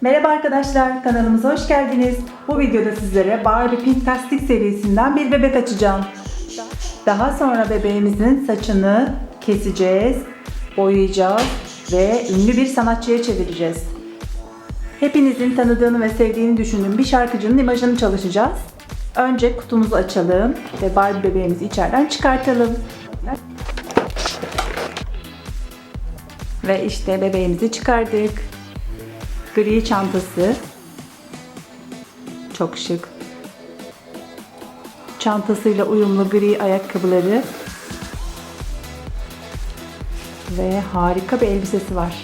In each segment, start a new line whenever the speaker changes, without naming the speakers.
Merhaba arkadaşlar, kanalımıza hoş geldiniz. Bu videoda sizlere Barbie Pinktastic serisinden bir bebek açacağım. Daha sonra bebeğimizin saçını keseceğiz, boyayacağız ve ünlü bir sanatçıya çevireceğiz. Hepinizin tanıdığını ve sevdiğini düşündüğüm bir şarkıcının imajını çalışacağız. Önce kutumuzu açalım ve Barbie bebeğimizi içeriden çıkartalım. Ve işte bebeğimizi çıkardık. Gri çantası. Çok şık. Çantasıyla uyumlu gri ayakkabıları. Ve harika bir elbisesi var.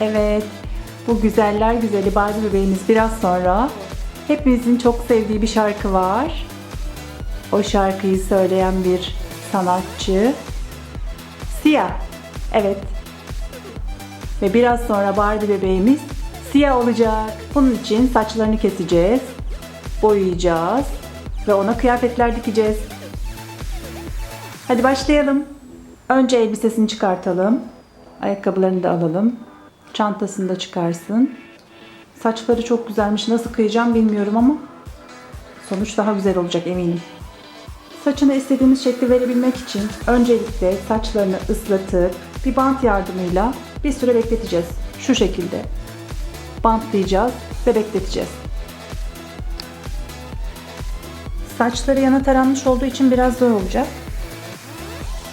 Evet, bu güzeller güzeli Barbie bebeğimiz biraz sonra hepimizin çok sevdiği bir şarkı var. O şarkıyı söyleyen bir sanatçı. Siyah. Evet, ve biraz sonra Barbie bebeğimiz siyah olacak. Bunun için saçlarını keseceğiz, boyayacağız ve ona kıyafetler dikeceğiz. Hadi başlayalım. Önce elbisesini çıkartalım. Ayakkabılarını da alalım. Çantasını da çıkarsın. Saçları çok güzelmiş. Nasıl kıyacağım bilmiyorum ama sonuç daha güzel olacak eminim. Saçını istediğimiz şekli verebilmek için öncelikle saçlarını ıslatıp bir bant yardımıyla bir süre bekleteceğiz. Şu şekilde. Bantlayacağız ve bekleteceğiz. Saçları yana taranmış olduğu için biraz zor olacak.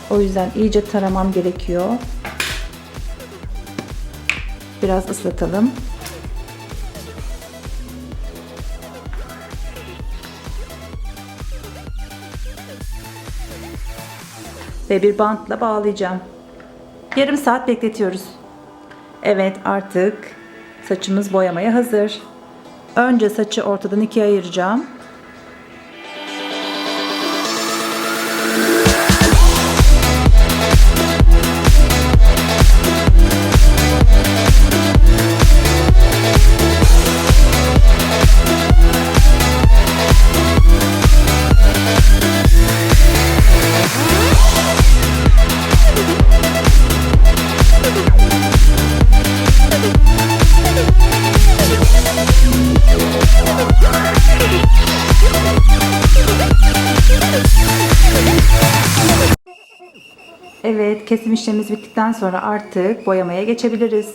O yüzden iyice taramam gerekiyor. Biraz ıslatalım. ve bir bantla bağlayacağım. Yarım saat bekletiyoruz. Evet artık saçımız boyamaya hazır. Önce saçı ortadan ikiye ayıracağım. Evet, kesim işlemimiz bittikten sonra artık boyamaya geçebiliriz.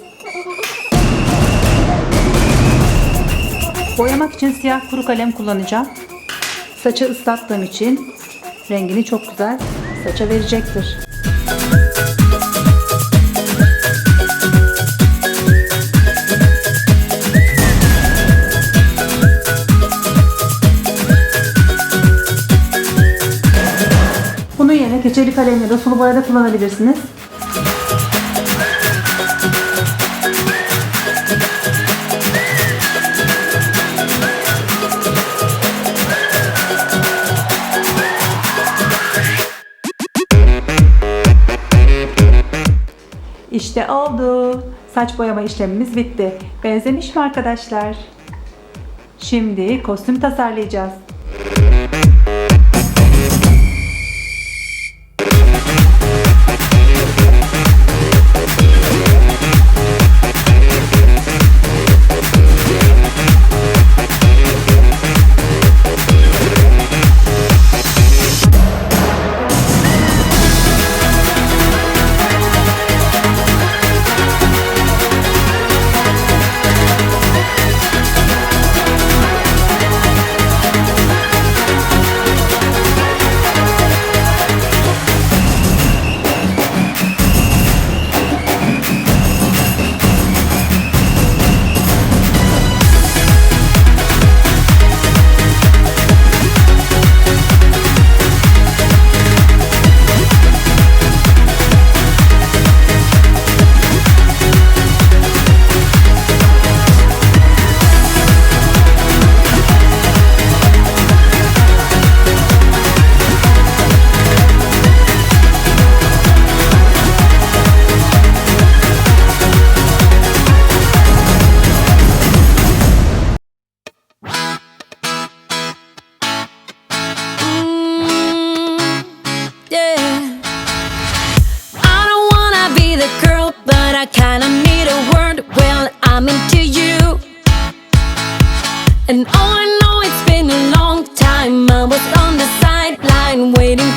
Boyamak için siyah kuru kalem kullanacağım. Saçı ıslattığım için rengini çok güzel saça verecektir. Yerine keçeli kalem ya da sulu boya da kullanabilirsiniz. İşte oldu. Saç boyama işlemimiz bitti. Benzemiş mi arkadaşlar? Şimdi kostüm tasarlayacağız.
And oh, I know it's been a long time. I was on the sideline waiting